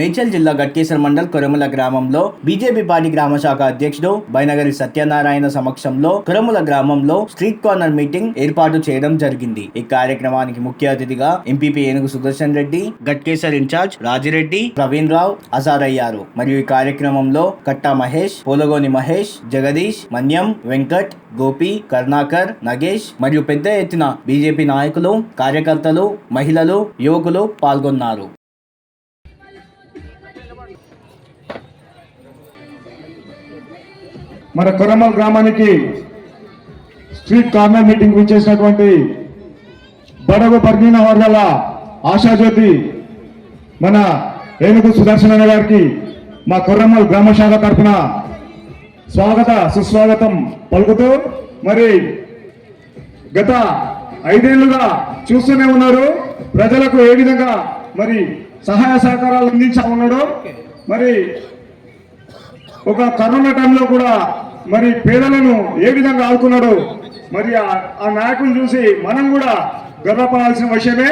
మేడ్చల్ జిల్లా గట్కేశ్వర మండల్ కొరముల గ్రామంలో BJP party గ్రామ శాఖ అధ్యక్షుడు బైనగరి సత్యనారాయణ సమక్షంలో కొరముల గ్రామంలో స్ట్రీట్ కార్నర్ మీటింగ్ ఏర్పాటు చేయడం జరిగింది. ఈ కార్యక్రమానికి ముఖ్య అతిథిగా ఎంపీపీ ఏనుగు సుదర్శన్ రెడ్డి గట్కేశ్వర్ ఇన్ఛార్జ్ రాజిరెడ్డి ప్రవీణ్ రావు అసారయ్యారు మరియు ఈ కార్యక్రమంలో కట్టా మహేష్ పోలగోని మహేష్ జగదీష్ మన్యం వెంకట్ గోపి కర్ణాకర్ నగేష్ మరియు పెద్ద ఎత్తున బీజేపీ నాయకులు కార్యకర్తలు మహిళలు యువకులు పాల్గొన్నారు. మన కొరమల్ గ్రామానికి స్ట్రీట్ కార్నర్ మీటింగ్ విచ్చేసినటువంటి బడగు పర్మీన వర్గాల ఆశాజ్యోతి మన ఏనుగు సుదర్శన గారికి మా కొర్రమ్మల్ గ్రామ శాఖ తరఫున స్వాగత సుస్వాగతం పలుకుతూ మరి గత ఐదేళ్ళుగా చూస్తూనే ఉన్నారు. ప్రజలకు ఏ విధంగా మరి సహాయ సహకారాలు అందించా ఉన్నాడు మరి ఒక కరోనా టైంలో కూడా మరి పేదలను ఏ విధంగా ఆదుకున్నాడు మరి ఆ- నాయకుని చూసి మనం కూడా గర్వపడాల్సిన విషయమే.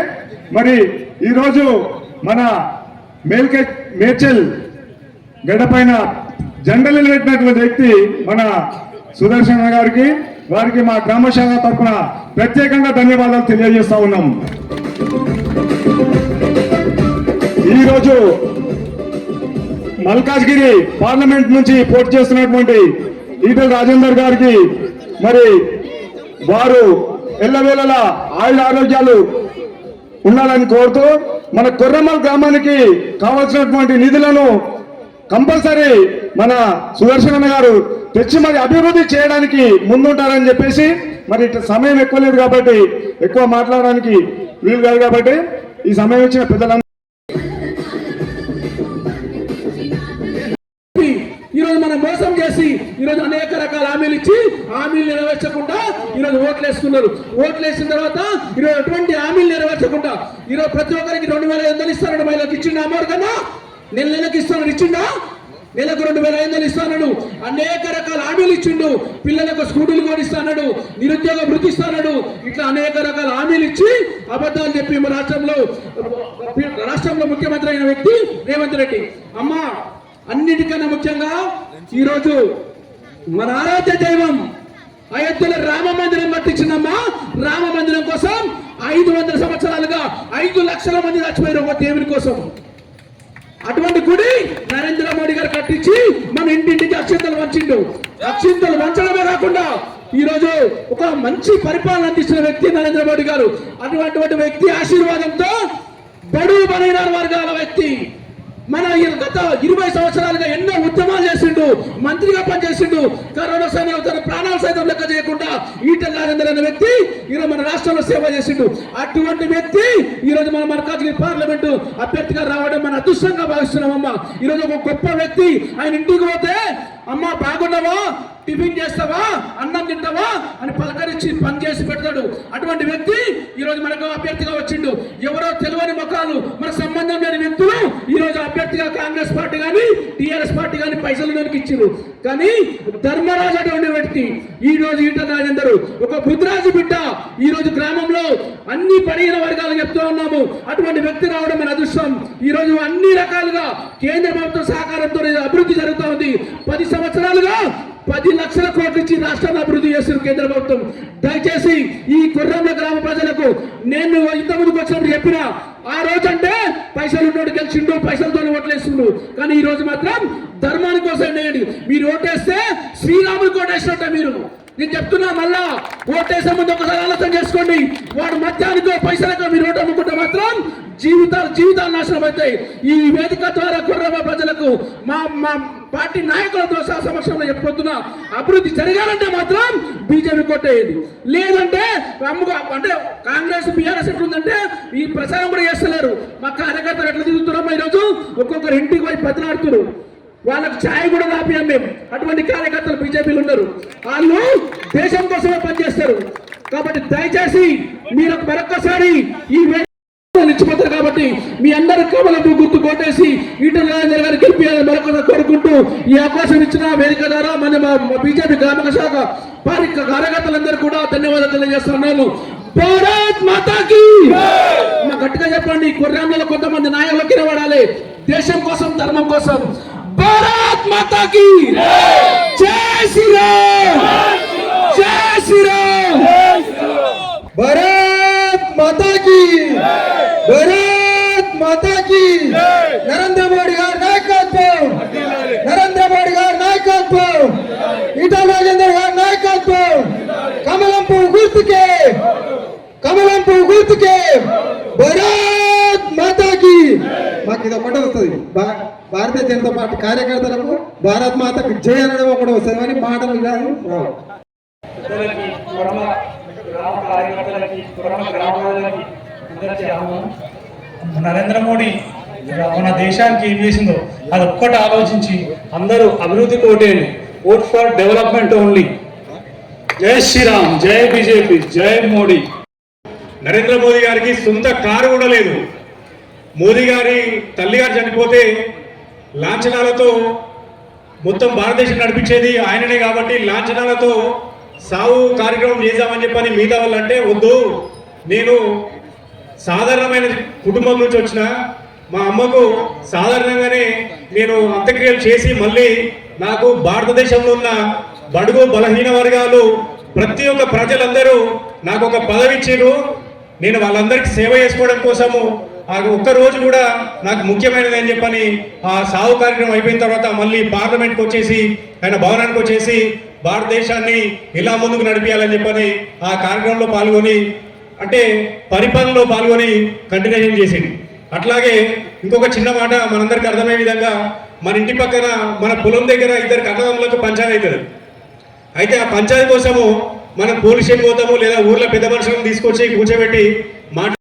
మరి ఈరోజు మన మేల్కే మేడ్చల్ గడ్డపైన జెండలు పెట్టినటువంటి వ్యక్తి మన సుదర్శన గారికి వారికి మా గ్రామ శాఖ తరఫున ప్రత్యేకంగా ధన్యవాదాలు తెలియజేస్తా ఉన్నాం. ఈరోజు మల్కాజ్గిరి పార్లమెంట్ నుంచి పోటీ చేస్తున్నటువంటి ఈటల రాజేందర్ గారికి మరి వారు ఎల్లవేళలా ఆయుర ఆరోగ్యాలు ఉండాలని కోరుతూ మన కొర్రమల్ గ్రామానికి కావాల్సినటువంటి నిధులను కంపల్సరీ మన సుదర్శన గారు తెచ్చి మరి అభివృద్ధి చేయడానికి ముందుంటారని చెప్పేసి మరి ఇట్లా సమయం ఎక్కువ లేదు కాబట్టి ఎక్కువ మాట్లాడడానికి వీలు కాదు కాబట్టి ఈ సమయం ఇచ్చిన పెద్దలందరూ మనం మోసం చేసి ఈరోజు అనేక రకాల హామీలు ఇచ్చి హామీలు నెరవేర్చకుండా ఈరోజు ఓట్లు వేసుకున్నారు ఓట్లు వేసిన తర్వాత ఈరోజు ఎటువంటి హామీలు నెరవేర్చకుండా ఈరోజు ప్రతి ఒక్కరికి రెండు వేల ఐదు వందలు ఇస్తాడు మహిళలకు ఇచ్చిండు అమ్మవారు కన్నా నెల నెలకు ఇస్తాను ఇచ్చిండా? నెలకు రెండు వేల ఐదు వందలు ఇస్తాడు అనేక రకాల హామీలు ఇచ్చిండు. పిల్లలకు స్కూటీలు కూడా ఇస్తాడు నిరుద్యోగ వృత్తి ఇస్తాడు ఇట్లా అనేక రకాల హామీలు ఇచ్చి అబద్ధాలు చెప్పి మా రాష్ట్రంలో రాష్ట్రంలో ముఖ్యమంత్రి అయిన వ్యక్తి రేవంత్ రెడ్డి. అమ్మా అన్నిటికన్నా ముఖ్యంగా ఈరోజు మన ఆరాధ్య దైవం అయోధ్యలో రామ మందిరం కట్టించిందమ్మా. రామ మందిరం కోసం ఐదు వందల సంవత్సరాలుగా ఐదు లక్షల మంది చచ్చిపోయారు ఒక దేవుని కోసం. అటువంటి గుడి నరేంద్ర మోడీ గారు కట్టించి మన ఇంటింటికి అక్షింతలు వంచిండు. అక్షింతలు వంచడమే కాకుండా ఈ రోజు ఒక మంచి పరిపాలన అందిస్తున్న వ్యక్తి నరేంద్ర మోడీ గారు. అటువంటి వ్యక్తి ఆశీర్వాదంతో బడుగు బలైన వర్గాల వ్యక్తి. మన ఈ గత ఇరవై సంవత్సరాలుగా ఎన్నో ఉద్యమాలు చేసిండు మంత్రిగా పనిచేసిండు. కరోనా సమయంలో తన ప్రాణాలు సైతం లెక్క చేయకుండా ఈటల రాజేందర్ అనే వ్యక్తి ఈరోజు మన రాష్ట్రంలో సేవ చేసిండు. అటువంటి వ్యక్తి ఈరోజు మన మల్కాజ్గిరి పార్లమెంటు అభ్యర్థిగా రావడం మన అదృష్టంగా భావిస్తున్నామమ్మా. ఈరోజు ఒక గొప్ప వ్యక్తి. ఆయన ఇంటికి పోతే అమ్మా బాగున్నావా? టిఫిన్ చేస్తావా? అన్నం తింటావా? అని పలకరించి పని చేసి పెడతాడు. అటువంటి వ్యక్తి ఈరోజు మనకు అభ్యర్థిగా వచ్చిండు. ఎవరో తెలియని ముఖాలు మన సంబంధం లేని వ్యక్తులు ఈ రోజు అభ్యర్థిగా కాంగ్రెస్ పార్టీ కానీ టీఆర్ఎస్ పార్టీ కానీ పైసలు దానికి ఇచ్చారు కానీ ధర్మరాజు అటువంటి వ్యక్తి ఈ రోజు ఈట రాజేందర్. ఒక బుద్ధరాజు బిడ్డ ఈ రోజు గ్రామంలో అన్ని పడిన వర్గాలు చెప్తూ ఉన్నాము. అటువంటి వ్యక్తి రావడం మన అదృష్టం. ఈ రోజు అన్ని రకాలుగా కేంద్ర ప్రభుత్వం సహకారంతో అభివృద్ధి జరుగుతూ ఉంది. పది సంవత్సరాలుగా పది లక్షల కోట్లు ఇచ్చి రాష్ట్రాన్ని అభివృద్ధి చేస్తున్న కేంద్ర ప్రభుత్వం. దయచేసి ఈ కుర్రంల గ్రామ ప్రజలకు నేను ఇంత ముందుకు వచ్చినప్పుడు చెప్పిన ఆ రోజు అంటే పైసలు ఉన్నోడు గెలిచిండు పైసలతో ఓట్లేస్తుండు కానీ ఈ రోజు మాత్రం ధర్మాని కోసం వేయండి మీరు ఓటేస్తే శ్రీరాములు కోటేసినట్ట మీరు. నేను చెప్తున్నా మళ్ళా ఓటేసే ముందు ఒకసారి ఆలోచన చేసుకోండి. వాడు మధ్యాహ్నికో పైసలకో మీరు ఓటు అమ్ముకుంటే మాత్రం జీవితాలు జీవితాలు నాశనం అవుతాయి. ఈ వేదిక ద్వారా కుర్రమ ప్రజలకు మా మా పార్టీ నాయకులతో సహా సమక్షంలో చెప్పబోతున్నా అభివృద్ధి జరగాలంటే మాత్రం బీజేపీ కొట్టేది లేదంటే అమ్ముగా అంటే కాంగ్రెస్ బీఆర్ఎస్ ఎట్లుందంటే ఈ ప్రచారం కూడా చేస్తలేరు. మా కార్యకర్తలు ఎట్లా తిరుగుతున్నామో ఈరోజు ఒక్కొక్కరు ఇంటికి పోయి బతిలాడుతున్నారు. వాళ్ళకు ఛాయ్ కూడా రాపియాం మేము. అటువంటి కార్యకర్తలు బీజేపీలు ఉన్నారు వాళ్ళు దేశం కోసమే పనిచేస్తారు. కాబట్టి దయచేసి మీరు మరొక్కసారి ఈ నిలిచిపోతారు కాబట్టి మీ అందరి కమలకు గుర్తు కొట్టేసి ఈటల రాజేంద్ర గారు గెలిపియాలని మరొక కోరుకుంటూ ఈ అవకాశం ఇచ్చిన వేదిక ద్వారా మన మా బీజేపీ గ్రామక శాఖ వారి కార్యకర్తలందరూ కూడా ధన్యవాదాలు తెలియజేస్తున్నాను. భారత్ మాతాకి! మా గట్టిగా చెప్పండి కొర్రాంలో కొంతమంది నాయకులు కిరవాడాలి. దేశం కోసం ధర్మం కోసం. भारत माता की। जय श्री राम। जय श्री राम। भारत माता की। भारत माता की। नरेंद्र मोदी गार नायकत्व। नरेंद्र मोदी गार नायकत्व। ईटा राजेंद्र गार नायकत्व। कमलम गुर्त के। कमलम गुर्त के। भारत మాకు ఇది ఒకటే వస్తుంది. భారతీయ జనతా పార్టీ కార్యకర్తలకు భారత్ మాతకు జయ అనడం ఒకటి వస్తుంది. అని మాటలు కాదు రావు నరేంద్ర మోడీ మన దేశానికి ఏం చేసిందో అది ఒక్కటి ఆలోచించి అందరూ అభివృద్ధి కోటేయండి ఓట్ ఫర్ డెవలప్మెంట్ ఓన్లీ. జై శ్రీరామ్ జై బీజేపీ జై మోడీ. నరేంద్ర మోదీ గారికి సొంత కారు కూడా లేదు. మోదీ గారి తల్లి గారు చనిపోతే లాంఛనాలతో మొత్తం భారతదేశం నడిపించేది ఆయననే కాబట్టి లాంఛనాలతో సావు కార్యక్రమం చేద్దామని చెప్పని మిగతా వాళ్ళు అంటే వద్దు. నేను సాధారణమైన కుటుంబం నుంచి వచ్చిన మా అమ్మకు సాధారణంగానే నేను అంత్యక్రియలు చేసి మళ్ళీ నాకు భారతదేశంలో ఉన్న బడుగు బలహీన వర్గాలు ప్రతి ఒక్క ప్రజలందరూ నాకు ఒక పదవి ఇచ్చారు నేను వాళ్ళందరికీ సేవ చేసుకోవడం కోసము ఆ ఒక్క రోజు కూడా నాకు ముఖ్యమైనది అని చెప్పని ఆ సాగు కార్యక్రమం అయిపోయిన తర్వాత మళ్ళీ పార్లమెంట్కి వచ్చేసి ఆయన భవనానికి వచ్చేసి భారతదేశాన్ని ఇలా ముందుకు నడిపించాలని చెప్పని ఆ కార్యక్రమంలో పాల్గొని అంటే పరిపాలనలో పాల్గొని కంటిన్యూషన్ చేసింది అట్లాగే ఇంకొక చిన్న మాట మనందరికి అర్థమయ్యే విధంగా మన ఇంటి పక్కన మన పొలం దగ్గర ఇద్దరు కన్నదమ్ములకు పంచాయతీ అవుతుంది. అయితే ఆ పంచాయతీ కోసము మనం పోలీస్ స్టేషన్ పోతాము లేదా ఊర్లో పెద్ద మనుషులను తీసుకొచ్చి కూర్చోబెట్టి మాట్లా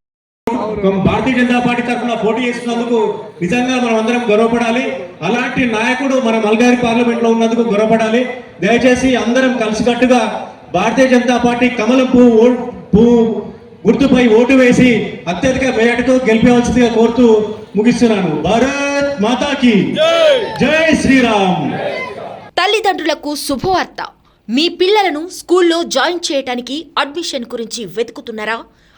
భారతీయ జనతా పార్టీ తరఫున పోటీ చేస్తున్నందుకు నిజంగా మనం అందరం గర్వపడాలి. అలాంటి నాయకుడు మన మల్గారి పార్లమెంట్లో ఉన్నందుకు గర్వపడాలి. దయచేసి అందరం కలిసికట్టుగా భారతీయ జనతా పార్టీ కమలం పువ్వు గుర్తుపై ఓటు వేసి అత్యధిక వేటతో గెలిపవలసిందిగా కోరుతూ ముగిస్తున్నాను. భారత్ మాతాకి జై శ్రీరామ్. తల్లిదండ్రులకు శుభవార్త. మీ పిల్లలను స్కూల్లో జాయిన్ చేయటానికి అడ్మిషన్ గురించి వెతుకుతున్నారా?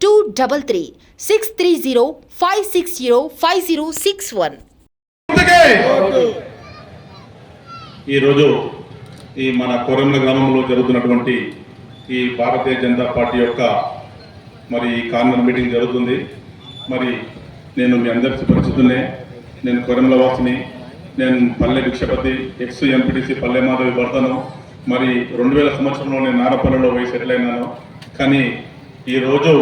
two double three six three zero five six zero five zero six one ఈరోజు ఈ మన కొరంల గ్రామంలో జరుగుతున్నటువంటి ఈ భారతీయ జనతా పార్టీ యొక్క మరి ఈ కార్నర్ మీటింగ్ జరుగుతుంది. మరి నేను మీ అందరికీ పరిచితున్నే. నేను కొరంల వాసిని. నేను పల్లె భిక్షపతి ఎక్స్ ఎంపీటీసీ పల్లె మాధవి భర్తను మరి రెండు వేల సంవత్సరంలో నేను నారపల్లెలో పోయి సెటిల్ అయినాను కానీ ఈ రోజు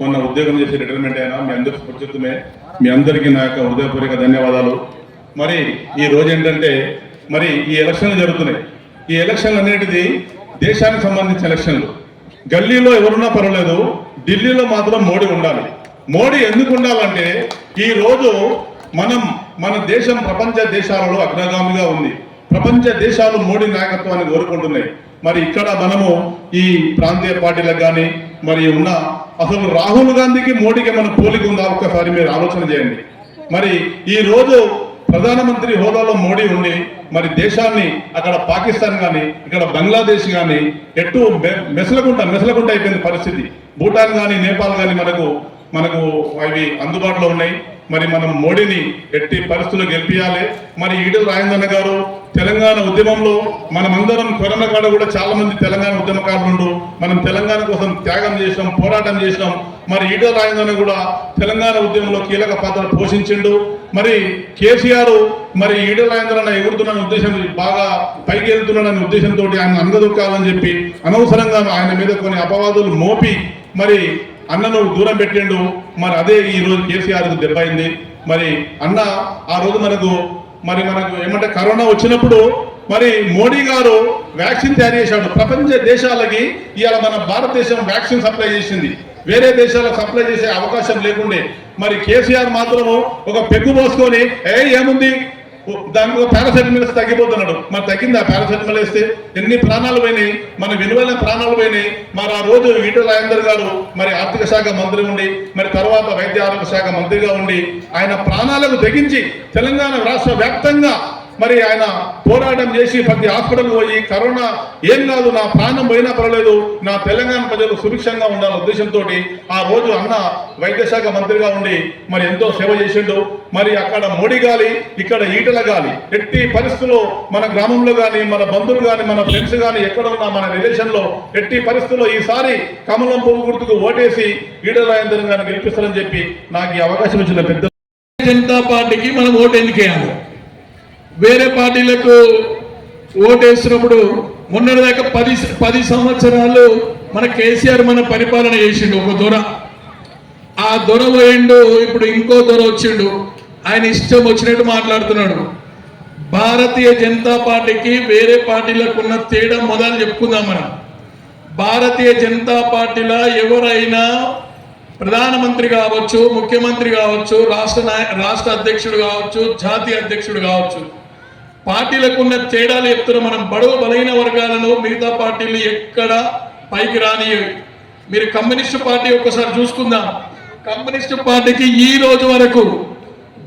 మొన్న ఉద్యోగం చేసి రిటైర్మెంట్ అయినా మీ అందరికి పరిచితమే మీ అందరికీ నా యొక్క హృదయపూర్వక ధన్యవాదాలు. మరి ఈ రోజు ఏంటంటే మరి ఈ ఎలక్షన్లు జరుగుతున్నాయి. ఈ ఎలక్షన్లు అనేటిది దేశానికి సంబంధించిన ఎలక్షన్లు. గల్లీలో ఎవరున్నా పర్వాలేదు ఢిల్లీలో మాత్రం మోడీ ఉండాలి. మోడీ ఎందుకు ఉండాలంటే ఈ రోజు మనం మన దేశం ప్రపంచ దేశాలలో అగ్రగామిగా ఉంది. ప్రపంచ దేశాలు మోడీ నాయకత్వాన్ని కోరుకుంటున్నాయి. మరి ఇక్కడ మనము ఈ ప్రాంతీయ పార్టీలకు కానీ మరి ఉన్న అసలు రాహుల్ గాంధీకి మోడీకి మన పోలిక ఉందా? ఒక్కసారి మీరు ఆలోచన చేయండి. మరి ఈ రోజు ప్రధానమంత్రి హోదాలో మోడీ ఉండి మరి దేశాన్ని అక్కడ పాకిస్తాన్ కానీ ఇక్కడ బంగ్లాదేశ్ కానీ ఎటు మెసలకుంట మెసలకుంట అయిపోయింది పరిస్థితి. భూటాన్ కానీ నేపాల్ కానీ మనకు మనకు అవి అందుబాటులో ఉన్నాయి. మరి మనం మోడీని ఎట్టి పరిస్థితులు గెలిపించాలి మరి ఈడల రాజేంద్రన్న గారు తెలంగాణ ఉద్యమంలో మనమందరం కరోనా కాడ కూడా చాలా మంది తెలంగాణ ఉద్యమకారులు మనం తెలంగాణ కోసం త్యాగం చేసినాం పోరాటం చేసినాం మరి ఈటల రాజేంద్రన్న కూడా తెలంగాణ ఉద్యమంలో కీలక పాత్ర పోషించిండు. మరి కేసీఆర్ మరి ఈటల రాజేంద్రన్న ఎగురుతున్న ఉద్దేశం బాగా పైకి వెళ్తున్నాడనే ఉద్దేశంతో ఆయన అందదొక్కాలని చెప్పి అనవసరంగా ఆయన మీద కొన్ని అపవాదులు మోపి మరి అన్నను దూరం పెట్టిండు. మరి అదే ఈ రోజు కేసీఆర్ దెబ్బైంది. మరి అన్న ఆ రోజు మనకు మరి మనకు ఏమంటే కరోనా వచ్చినప్పుడు మరి మోడీ గారు వ్యాక్సిన్ తయారు చేశాడు. ప్రపంచ దేశాలకి ఇవాళ మన భారతదేశం వ్యాక్సిన్ సప్లై చేసింది. వేరే దేశాలకు సప్లై చేసే అవకాశం లేకుండే. మరి కేసీఆర్ మాత్రము ఒక పెగ్గు పోసుకొని ఏ ఏముంది? దానికి ఒక తగ్గిపోతున్నాడు. మరి తగ్గింది? ఆ పారాసెటమిల్ వేస్తే ఎన్ని ప్రాణాలు పోయినాయి? మన విలువైన ప్రాణాలు పోయినాయి. మరి ఆ రోజు ఈటల రాజేందర్ గారు మరి ఆర్థిక శాఖ మంత్రి ఉండి మరి తర్వాత వైద్య ఆరోగ్య శాఖ మంత్రిగా ఉండి ఆయన ప్రాణాలకు తెగించి తెలంగాణ రాష్ట్ర వ్యాప్తంగా మరి ఆయన పోరాటం చేసి ప్రతి హాస్పిటల్ పోయి కరోనా ఏం కాదు నా ప్రాణం పోయినా పర్వాలేదు నా తెలంగాణ ప్రజలు సుభిక్షంగా ఉండాలనే ఉద్దేశంతో ఆ రోజు అన్న వైద్యశాఖ మంత్రిగా ఉండి మరి ఎంతో సేవ చేసిండు. మరి అక్కడ మోడీ గాలి ఇక్కడ ఈటల గాలి ఎట్టి పరిస్థితుల్లో మన గ్రామంలో కానీ మన బంధువులు కానీ మన ఫ్రెండ్స్ కానీ ఎక్కడ ఉన్నా మన రిలేషన్లో ఎట్టి పరిస్థితుల్లో ఈసారి కమలం పువ్వు గుర్తుకు ఓటేసి ఈటల రాజేంద్రన్ గారిని గెలిపిస్తారని చెప్పి నాకు ఈ అవకాశం ఇచ్చిన పెద్ద జనతా పార్టీకి మనం ఓటు ఎందుకేయాలి వేరే పార్టీలకు ఓటేసినప్పుడు మొన్నటిదాకా పది పది సంవత్సరాలు మన కేసీఆర్ మన పరిపాలన చేసిండు ఒక దొర. ఆ దొర పోయిండు ఇప్పుడు ఇంకో దొర వచ్చిండు. ఆయన ఇష్టం వచ్చినట్టు మాట్లాడుతున్నాడు. భారతీయ జనతా పార్టీకి వేరే పార్టీలకు ఉన్న తేడా మొదలు చెప్పుకుందాం మనం. భారతీయ జనతా పార్టీలో ఎవరైనా ప్రధానమంత్రి కావచ్చు ముఖ్యమంత్రి కావచ్చు రాష్ట్ర నాయ రాష్ట్ర అధ్యక్షుడు కావచ్చు జాతీయ అధ్యక్షుడు కావచ్చు. పార్టీలకు ఉన్న తేడాలు చెప్తున్న మనం బడుగు బలహీన వర్గాలను మిగతా పార్టీలు ఎక్కడ పైకి రానియవి మీరు కమ్యూనిస్టు పార్టీ ఒక్కసారి చూసుకుందాం. కమ్యూనిస్టు పార్టీకి ఈ రోజు వరకు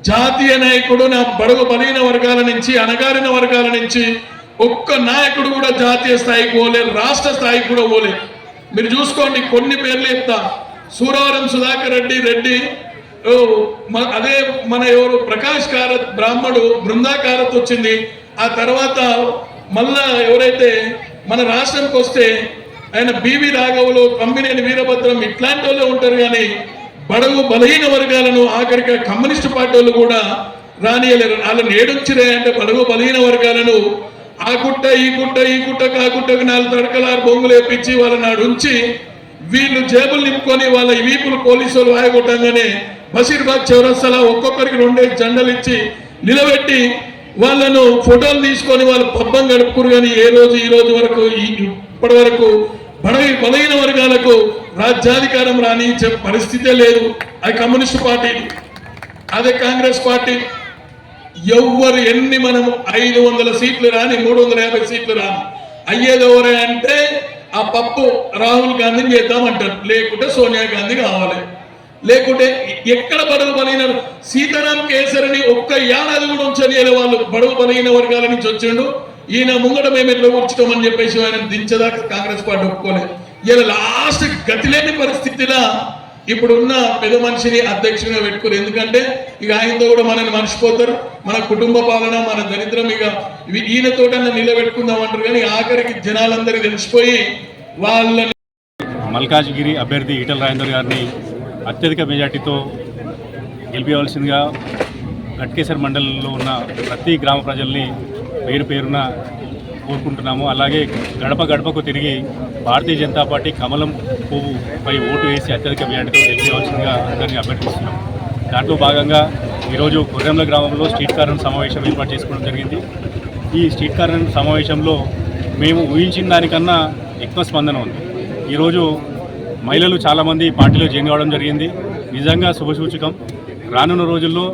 జాతీయ నాయకుడు నా బడుగు బలహీన వర్గాల నుంచి అణగారిన వర్గాల నుంచి ఒక్క నాయకుడు కూడా జాతీయ స్థాయికి పోలేదు రాష్ట్ర స్థాయికి కూడా పోలేదు మీరు చూసుకోండి కొన్ని పేర్లు చెప్తా. సూరవరం సుధాకర్ రెడ్డి రెడ్డి అదే మన ఎవరు ప్రకాష్ కారత్ బ్రాహ్మడు బృందా కారత్ వచ్చింది. ఆ తర్వాత మళ్ళా ఎవరైతే మన రాష్ట్రంకి వస్తే ఆయన బీవీ రాఘవులు కంబినేని వీరభద్రం ఇట్లాంటి వాళ్ళే ఉంటారు కానీ బడవు బలహీన వర్గాలను ఆఖరిగా కమ్యూనిస్ట్ పార్టీ వాళ్ళు కూడా రానియలేరు. వాళ్ళని ఏడొచ్చిరే అంటే బడవు బలహీన వర్గాలను ఆ గుట్ట ఈ గుట్ట ఈ గుట్టకు ఆ గుట్టకు నాలుగు తడకలారు బొంగులు వేపించి వాళ్ళని ఆడుంచి వీళ్ళు జేబులు నింపుకొని వాళ్ళ వీపులు పోలీసులు వాయగొట్టంగానే బషీర్బాగ్ చౌరస్తాలో ఒక్కొక్కరికి రెండే జెండలు ఇచ్చి నిలబెట్టి వాళ్ళను ఫోటోలు తీసుకొని వాళ్ళు పబ్బం గడుపుకురు కానీ ఏ రోజు ఈ రోజు వరకు ఇప్పటి వరకు బడవి బలహీన వర్గాలకు రాజ్యాధికారం రాని పరిస్థితే లేదు. అది కమ్యూనిస్ట్ పార్టీ. అదే కాంగ్రెస్ పార్టీ. ఎవ్వరు ఎన్ని మనము ఐదు వందల సీట్లు రాని మూడు వందల యాభై సీట్లు రాని అయ్యేది ఎవరే అంటే ఆ పప్పు రాహుల్ గాంధీని చేద్దామంటారు. లేకుంటే సోనియా గాంధీ కావాలి. లేకుంటే ఎక్కడ బడుగు బలైన సీతారాం కేసరిని ఒక్క ఏడాది కూడా ఉంచని వాళ్ళు బడుగు బలైన వర్గాల నుంచి వచ్చిండు. ఈయన ముంగట మేము ఎట్లా ఉంచుతామని చెప్పేసి ఆయన దించదాకా కాంగ్రెస్ పార్టీ ఒప్పుకోలేదు. ఇలా లాస్ట్ గతి లేని పరిస్థితిలో ఇప్పుడున్న పెద్ద మనిషిని అధ్యక్షుడిగా పెట్టుకుని ఎందుకంటే ఇక ఆయనతో కూడా మనల్ని మర్చిపోతారు. మన కుటుంబ పాలన మన దరిద్రం ఇక ఇవి నిలబెట్టుకుందాం అంటారు. కానీ ఆఖరికి జనాలందరికీ తెలిసిపోయి వాళ్ళని మల్కాజ్గిరి అభ్యర్థి ఈటల రాజేందర్ గారిని అత్యధిక మెజార్టీతో గెలిపించవలసిందిగా ఘట్కేశ్వర్ మండలంలో ఉన్న ప్రతి గ్రామ ప్రజల్ని పేరు పేరున కోరుకుంటున్నాము. అలాగే గడప గడపకు తిరిగి భారతీయ జనతా పార్టీ కమలం పువ్వుపై ఓటు వేసి అత్యధిక మెజార్టీతో గెలిపించవలసిందిగా అందరినీ అభ్యర్థిస్తున్నాం. దాంట్లో భాగంగా ఈరోజు కొర్రెంల గ్రామంలో స్ట్రీట్ కార్నర్ సమావేశం ఏర్పాటు చేసుకోవడం జరిగింది. ఈ స్ట్రీట్ కార్నర్ సమావేశంలో మేము ఊహించిన దానికన్నా ఎక్కువ స్పందన ఉంది. ఈరోజు మహిళలు చాలామంది పార్టీలో జాయిన్ కావడం జరిగింది. నిజంగా శుభసూచకం. రానున్న రోజుల్లో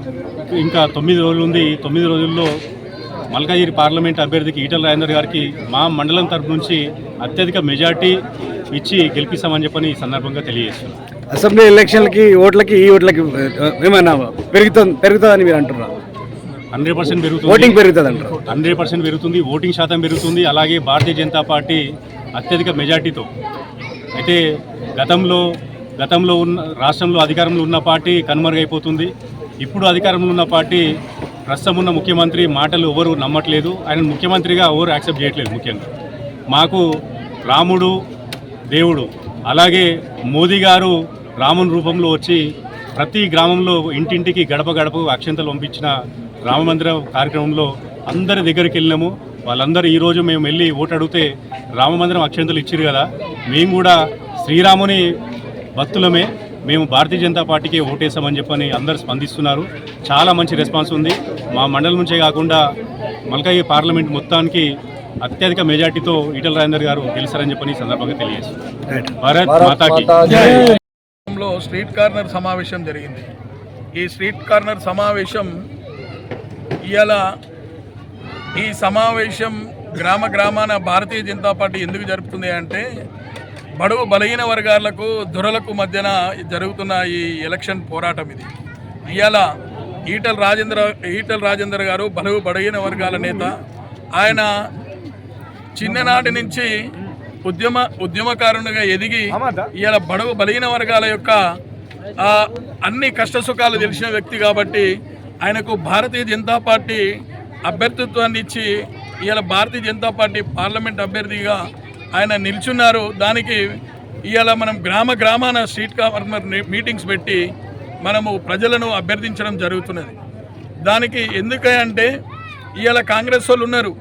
ఇంకా తొమ్మిది రోజులు ఉంది. తొమ్మిది రోజుల్లో మల్కాజిరి పార్లమెంట్ అభ్యర్థికి ఈటల రాజేందర్ గారికి మా మండలం తరపు నుంచి అత్యధిక మెజార్టీ ఇచ్చి గెలిపిస్తామని చెప్పని ఈ సందర్భంగా తెలియజేస్తున్నాం. అసెంబ్లీ ఎలక్షన్లకి ఓట్లకి ఈ ఓట్లకి ఆ, ఏమన్నా పెరుగుతుంది పెరుగుతుందని మీరు అంటున్నారు? హండ్రెడ్ పర్సెంట్ పెరుగుతుంది. ఓటింగ్ పెరుగుతుంది అంటారు హండ్రెడ్ పర్సెంట్ పెరుగుతుంది. ఓటింగ్ శాతం పెరుగుతుంది. అలాగే భారతీయ జనతా పార్టీ అత్యధిక మెజార్టీతో అయితే గతంలో గతంలో ఉన్న రాష్ట్రంలో అధికారంలో ఉన్న పార్టీ కనుమరుగైపోతుంది. ఇప్పుడు అధికారంలో ఉన్న పార్టీ ప్రస్తుతం ఉన్న ముఖ్యమంత్రి మాటలు ఎవరు నమ్మట్లేదు. ఆయన ముఖ్యమంత్రిగా ఎవరు యాక్సెప్ట్ చేయట్లేదు ముఖ్యంగా. మాకు రాముడు దేవుడు అలాగే మోదీ గారు రాముని రూపంలో వచ్చి ప్రతి గ్రామంలో ఇంటింటికి గడప గడప అక్షంతలు పంపించిన రామమందిర కార్యక్రమంలో అందరి దగ్గరికి వెళ్ళినాము. వాళ్ళందరూ ఈరోజు మేము వెళ్ళి ఓటు అడిగితే రామమందిరం అక్షంతలు ఇచ్చారు కదా. మేము కూడా శ్రీరాముని భక్తులమే. మేము భారతీయ జనతా పార్టీకి ఓటేసామని చెప్పని అందరు స్పందిస్తున్నారు. చాలా మంచి రెస్పాన్స్ ఉంది. మా మండలం నుంచే కాకుండా మల్కాయి పార్లమెంట్ మొత్తానికి అత్యధిక మెజార్టీతో ఈటల రాజేందర్ గారు గెలిచారని చెప్పని ఈ సందర్భంగా తెలియజేస్తున్నారు భారత్ మాతాకి. స్ట్రీట్ కార్నర్ సమావేశం జరిగింది. ఈ స్ట్రీట్ కార్నర్ సమావేశం ఇవాళ ఈ సమావేశం గ్రామ గ్రామాన భారతీయ జనతా పార్టీ ఎందుకు జరుపుతుంది అంటే బడుగు బలహీన వర్గాలకు దొరలకు మధ్యన జరుగుతున్న ఈ ఎలక్షన్ పోరాటం ఇది. ఇవాళ ఈటల రాజేంద్ర ఈటల రాజేందర్ గారు బలుగు బలహీన వర్గాల నేత. ఆయన చిన్ననాటి నుంచి ఉద్యమ ఉద్యమకారునిగా ఎదిగి ఇవాళ బడుగు బలహీన వర్గాల యొక్క అన్ని కష్ట సుఖాలు తెలిసిన వ్యక్తి కాబట్టి ఆయనకు భారతీయ జనతా పార్టీ అభ్యర్థిత్వాన్ని ఇచ్చి ఇవాళ భారతీయ జనతా పార్టీ పార్లమెంట్ అభ్యర్థిగా ఆయన నిల్చున్నారు. దానికి ఇవాళ మనం గ్రామ గ్రామాన స్ట్రీట్ కార్నర్ మీటింగ్స్ పెట్టి మనము ప్రజలను అభ్యర్థించడం జరుగుతున్నది. దానికి ఎందుకంటే ఇవాళ కాంగ్రెస్ వాళ్ళు ఉన్నారు.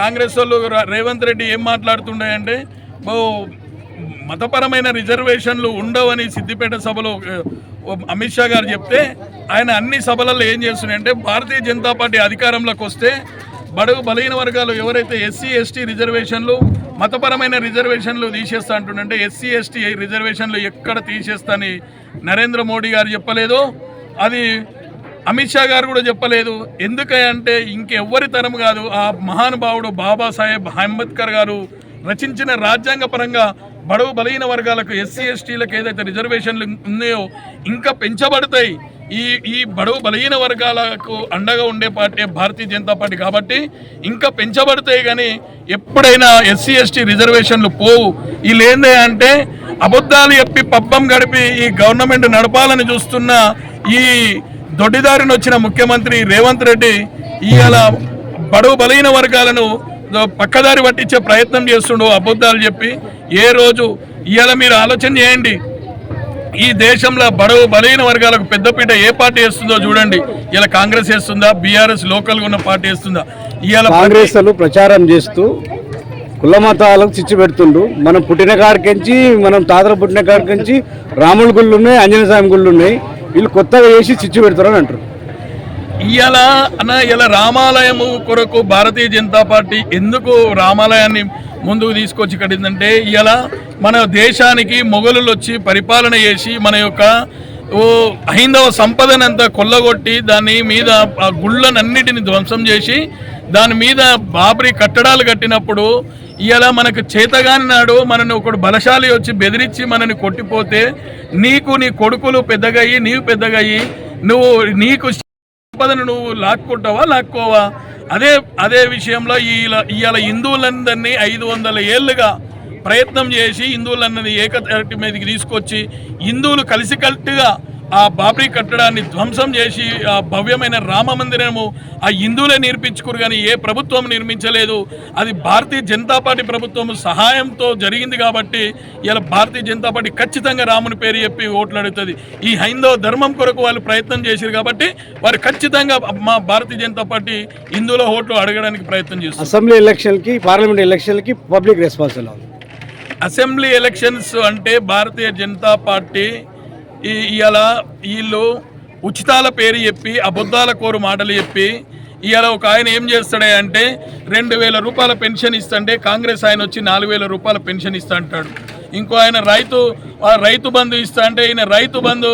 కాంగ్రెస్ వాళ్ళు రేవంత్ రెడ్డి ఏం మాట్లాడుతుండే అంటే మతపరమైన రిజర్వేషన్లు ఉండవని సిద్దిపేట సభలో అమిత్ షా గారు చెప్తే ఆయన అన్ని సభలలో ఏం చేస్తున్నాయంటే భారతీయ జనతా పార్టీ అధికారంలోకి వస్తే బడుగు బలహీన వర్గాలు ఎవరైతే ఎస్సీ ఎస్టీ రిజర్వేషన్లు మతపరమైన రిజర్వేషన్లు తీసేస్తా అంటుండే ఎస్సీ ఎస్టీ రిజర్వేషన్లు ఎక్కడ తీసేస్తాని నరేంద్ర మోడీ గారు చెప్పలేదు. అది అమిత్ షా గారు కూడా చెప్పలేదు. ఎందుకంటే ఇంకెవ్వరి తరం కాదు. ఆ మహానుభావుడు బాబాసాహెబ్ అంబేద్కర్ గారు రచించిన రాజ్యాంగ పరంగా బడుగు బలహీన వర్గాలకు ఎస్సీ ఎస్టీలకు ఏదైతే రిజర్వేషన్లు ఉన్నాయో ఇంకా పెంచబడతాయి. ఈ ఈ బడవు బలహీన వర్గాలకు అండగా ఉండే పార్టీ భారతీయ జనతా పార్టీ కాబట్టి ఇంకా పెంచబడతాయి కానీ ఎప్పుడైనా ఎస్సీ ఎస్టీ రిజర్వేషన్లు పోవు. వీళ్ళు ఏందే అంటే అబద్ధాలు చెప్పి పబ్బం గడిపి ఈ గవర్నమెంట్ నడపాలని చూస్తున్న ఈ దొడ్డిదారిని వచ్చిన ముఖ్యమంత్రి రేవంత్ రెడ్డి ఇవాళ బడుగు బలహీన వర్గాలను పక్కదారి పట్టించే ప్రయత్నం చేస్తుండు అబద్ధాలు చెప్పి ఏ రోజు ఇవాళ మీరు ఆలోచన చేయండి. ఈ దేశంలో బడుగు బలహీన వర్గాలకు పెద్దపీట ఏ పార్టీ వేస్తుందో చూడండి. ఇలా కాంగ్రెస్ వేస్తుందా? బీఆర్ఎస్ లోకల్గా ఉన్న పార్టీ వేస్తుందా? ఇవాళ కాంగ్రెస్ ప్రచారం చేస్తూ కుల మతాలకు చిచ్చు పెడుతుండు మనం పుట్టిన కాడికించి మనం తాతలు పుట్టిన కాడికించి రాముల గుళ్ళు ఉన్నాయి ఆంజనేయ స్వామి గుళ్ళు ఉన్నాయి. వీళ్ళు కొత్తగా చేసి చిచ్చు పెడతారు అని అంటారు. ఇవాళ అన్న ఇలా రామాలయము కొరకు భారతీయ జనతా పార్టీ ఎందుకు రామాలయాన్ని ముందుకు తీసుకొచ్చి కట్టిందంటే ఇవాళ మన దేశానికి మొఘలులు వచ్చి పరిపాలన చేసి మన యొక్క ఓ హైందవ సంపదనంతా కొల్లగొట్టి దాని మీద ఆ గుళ్ళనన్నిటిని ధ్వంసం చేసి దాని మీద బాబరి కట్టడాలు కట్టినప్పుడు ఇలా మనకు చేతగాని నాడు మనని ఒకడు బలశాలి వచ్చి బెదిరించి మనని కొట్టిపోతే నీకు నీ కొడుకులు పెద్దగయ్యి నీవు పెద్దగయ్యి నువ్వు నీకు సంపదను నువ్వు లాక్కుంటావా లాక్కోవా? అదే అదే విషయంలో ఇవాళ హిందువులందరినీ ఐదు వందల ఏళ్ళుగా ప్రయత్నం చేసి హిందువులందరినీ ఏకతాటి మీదకి తీసుకొచ్చి హిందువులు కలిసికట్టుగా ఆ బాబ్రీ కట్టడాన్ని ధ్వంసం చేసి ఆ భవ్యమైన రామ మందిరము ఆ హిందువులే నిర్మించుకురు కానీ ఏ ప్రభుత్వం నిర్మించలేదు. అది భారతీయ జనతా పార్టీ ప్రభుత్వం సహాయంతో జరిగింది కాబట్టి ఇలా భారతీయ జనతా పార్టీ ఖచ్చితంగా రాముని పేరు చెప్పి ఓట్లు అడుగుతుంది ఈ హైందవ ధర్మం కొరకు వాళ్ళు ప్రయత్నం చేశారు కాబట్టి వారు ఖచ్చితంగా మా భారతీయ జనతా పార్టీ హిందువుల ఓట్లు అడగడానికి ప్రయత్నం చేస్తారు అసెంబ్లీ ఎలక్షన్కి పార్లమెంట్ ఎలక్షన్కి పబ్లిక్ రెస్పాన్స్ అసెంబ్లీ ఎలక్షన్స్ అంటే భారతీయ జనతా పార్టీ ఇవాళ వీళ్ళు ఉచితాల పేరు చెప్పి అబద్ధాల కోరు మాటలు చెప్పి ఇవాళ ఒక ఆయన ఏం చేస్తాడే అంటే రెండు వేల రూపాయల పెన్షన్ ఇస్తుంటే కాంగ్రెస్ ఆయన వచ్చి నాలుగు వేల రూపాయల పెన్షన్ ఇస్తా అంటాడు. ఇంకో ఆయన రైతు రైతు బంధు ఇస్తా అంటే ఈయన రైతు బంధు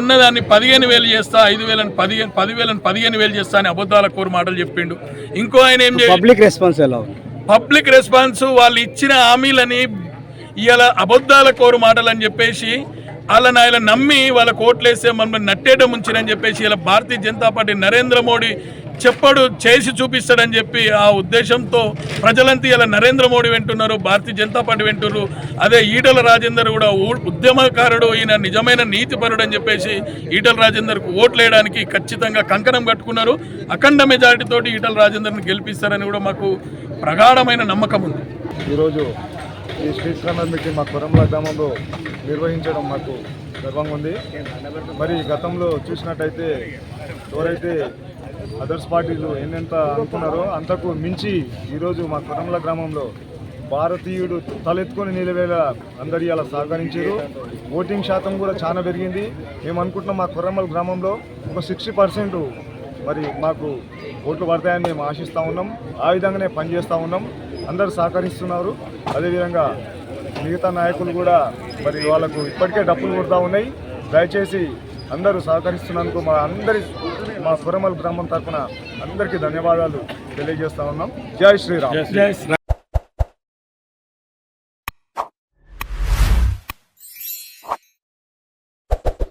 ఉన్నదాన్ని పదిహేను వేలు చేస్తా ఐదు వేలని పదిహేను పదివేలను పదిహేను వేలు చేస్తా అని అబద్ధాల కోరు మాటలు చెప్పిండు. ఇంకో ఆయన ఏం పబ్లిక్ రెస్పాన్స్ ఎలా పబ్లిక్ రెస్పాన్స్ వాళ్ళు ఇచ్చిన హామీలని ఇవాళ అబద్ధాల కోరు మాటలు అని చెప్పేసి వాళ్ళని ఆయన నమ్మి వాళ్ళ కోట్లేసే మమ్మల్ని నట్టేయడం ఉంచిరని చెప్పేసి ఇలా భారతీయ జనతా పార్టీ నరేంద్ర మోడీ చెప్పడు చేసి చూపిస్తాడని చెప్పి ఆ ఉద్దేశంతో ప్రజలంతా ఇలా నరేంద్ర మోడీ వింటున్నారు భారతీయ జనతా పార్టీ వింటున్నారు. అదే ఈటల రాజేందర్ కూడా ఉద్యమకారుడు ఈయన నిజమైన నీతిపరుడు అని చెప్పేసి ఈటల రాజేందర్కు ఓట్లు వేయడానికి ఖచ్చితంగా కంకణం కట్టుకున్నారు. అఖండ మెజారిటీతోటి ఈటల రాజేందర్ని గెలిపిస్తారని కూడా మాకు ప్రగాఢమైన నమ్మకం ఉంది. ఈరోజు ఈ స్ట్రీట్ కార్నర్ మీటింగ్ మా కొరంల గ్రామంలో నిర్వహించడం మాకు గర్వంగా ఉంది. మరి గతంలో చూసినట్టయితే ఎవరైతే అదర్స్ పార్టీలు ఎన్నెంత అనుకున్నారో అంతకు మించి ఈరోజు మా కొరంల గ్రామంలో భారతీయుడు తలెత్తుకొని నిలవేలా అందరి అలా సహకరించారు ఓటింగ్ శాతం కూడా చాలా పెరిగింది. మేము అనుకుంటున్నాం మా కొరమల్ గ్రామంలో ఒక సిక్స్టీ పర్సెంట్ మరి మాకు ఓట్లు పడతాయని మేము ఆశిస్తూ ఉన్నాం. ఆ విధంగానే పనిచేస్తూ ఉన్నాం. అందరూ సహకరిస్తున్నారు. అదేవిధంగా మిగతా నాయకులు కూడా మరి వాళ్ళకు ఇప్పటికే డబ్బులు కొడతా ఉన్నాయి. దయచేసి అందరూ సహకరిస్తున్నందుకు మా అందరి మా కురమల్ గ్రామం తరఫున అందరికీ ధన్యవాదాలు తెలియజేస్తా ఉన్నాం. జై శ్రీరామ్.